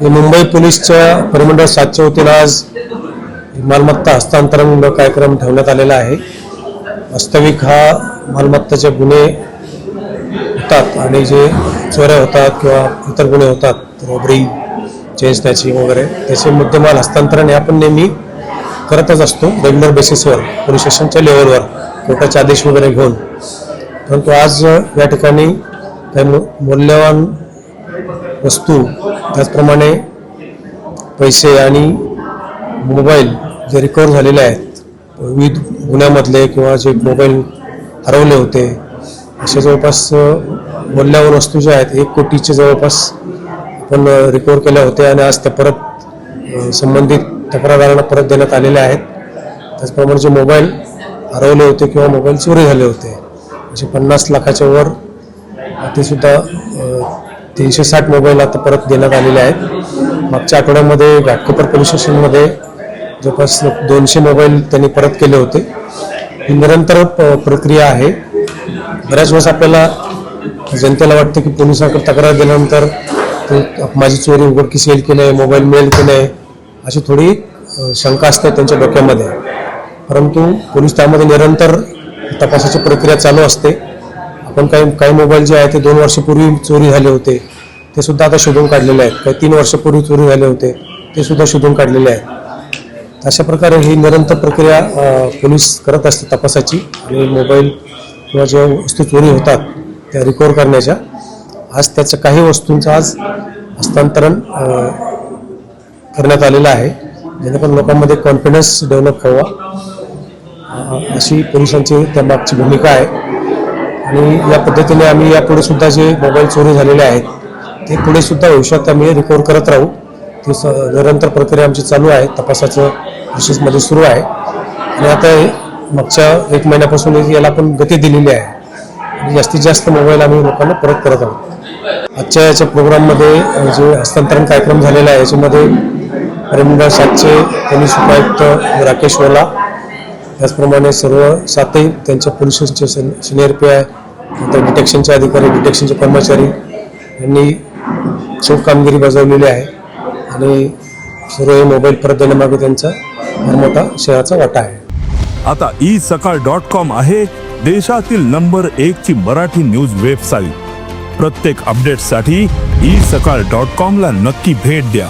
मुंबई पोलीसच्या परिमंडळ सातच्या वतीनं आज मालमत्ता हस्तांतरण कार्यक्रम ठेवण्यात आलेला आहे. वास्तविक हा मालमत्ताचे गुन्हे होतात आणि जे चोऱ्या होतात किंवा इतर गुन्हे होतात रॉबरी चेन स्नॅचिंग वगैरे त्याचे मुद्देमाल हस्तांतरण हे आपण नेहमी करतच असतो रेग्युलर बेसिसवर पोलीस स्टेशनच्या लेवलवर कोर्टाचे आदेश वगैरे घेऊन. परंतु आज या ठिकाणी काही मू- मौल्यवान वस्तू त्याचप्रमाणे पैसे आणि मोबाईल जे रिकवर झालेले आहेत विविध गुन्ह्यामधले किंवा जे मोबाईल हरवले होते असे जवळपास बोलल्यावर वस्तू ज्या आहेत एक कोटीचे जवळपास आपण रिकवर केल्या होत्या आणि आज त्या परत संबंधित तक्रारदारांना परत देण्यात आलेल्या आहेत. त्याचप्रमाणे जे मोबाईल हरवले होते किंवा मोबाईल चोरी झाले होते असे पन्नास लाखाच्या वर ते सुद्धा तीनशे साठ मोबाईल आता परत देण्यात आलेले आहेत. मागच्या आठवड्यामध्ये घाटकोपर पोलीस स्टेशनमध्ये जवळपास दोनशे मोबाईल त्यांनी परत केले होते. ही निरंतर प- प्रक्रिया आहे. बऱ्याच वेळेस आपल्याला जनतेला वाटतं की पोलिसांकडे तक्रार दिल्यानंतर ते माझी चोरी उघडकीस येईल की नाही मोबाईल मिळेल की नाही अशी थोडी शंका असते त्यांच्या डोक्यामध्ये. परंतु पोलीस त्यामध्ये निरंतर तपासाची प्रक्रिया चालू असते. आपण काही काही मोबाईल जे आहे ते दोन वर्षापूर्वी चोरी झाले होते. ते सुद्धा आता शोधून काढलेले आहेत. काही तीन वर्षापूर्वी चोरी झाले होते ते सुद्धा शोधून काढलेले आहेत. अशा प्रकारे ही निरंतर प्रक्रिया पोलीस करत असते तपासाची आणि मोबाईल किंवा ज्या वस्तू चोरी होतात त्या रिकवर करण्याच्या. आज त्याच्या काही वस्तूंचं आज हस्तांतरण करण्यात आलेलं आहे. जेणेकरून लोकांमध्ये कॉन्फिडन्स डेव्हलप व्हावा. अशी पोलिसांची त्या मागची भूमिका आहे. आणि या पद्धतीने आम्ही यापुढे सुद्धा जे मोबाईल चोरी झालेले आहेत ते पुढे सुद्धा भविष्यात आम्ही रिकवर करत राहू. ती स निरंतर प्रक्रिया आमची चालू आहे. तपासाचं प्रोसेसमध्ये सुरू आहे. आणि आता मागच्या एक महिन्यापासून याला पण गती दिलेली आहे. जास्तीत जास्त मोबाईल आम्ही लोकांना परत करत आहोत. आजच्या याच्या प्रोग्राममध्ये जे हस्तांतरण कार्यक्रम झालेला आहे याच्यामध्ये परिमंडळ सातचे पोलीस उपायुक्त राकेश ओला त्याचप्रमाणे सर्व सातही त्यांच्या पोलीस सिनियर पी आय नंतर डिटेक्शनचे अधिकारी डिटेक्शनचे कर्मचारी यांनी चोख कामगिरी बजावलेली आहे. आणि सर्व हे मोबाईल परत देण्यामागे त्यांचा फार मोठा शहराचा वाटा आहे. आता ई सकाळ डॉट कॉम आहे देशातील नंबर एक ची मराठी न्यूज वेबसाईट. प्रत्येक अपडेटसाठी ई सकाळ डॉट कॉम ला नक्की भेट द्या.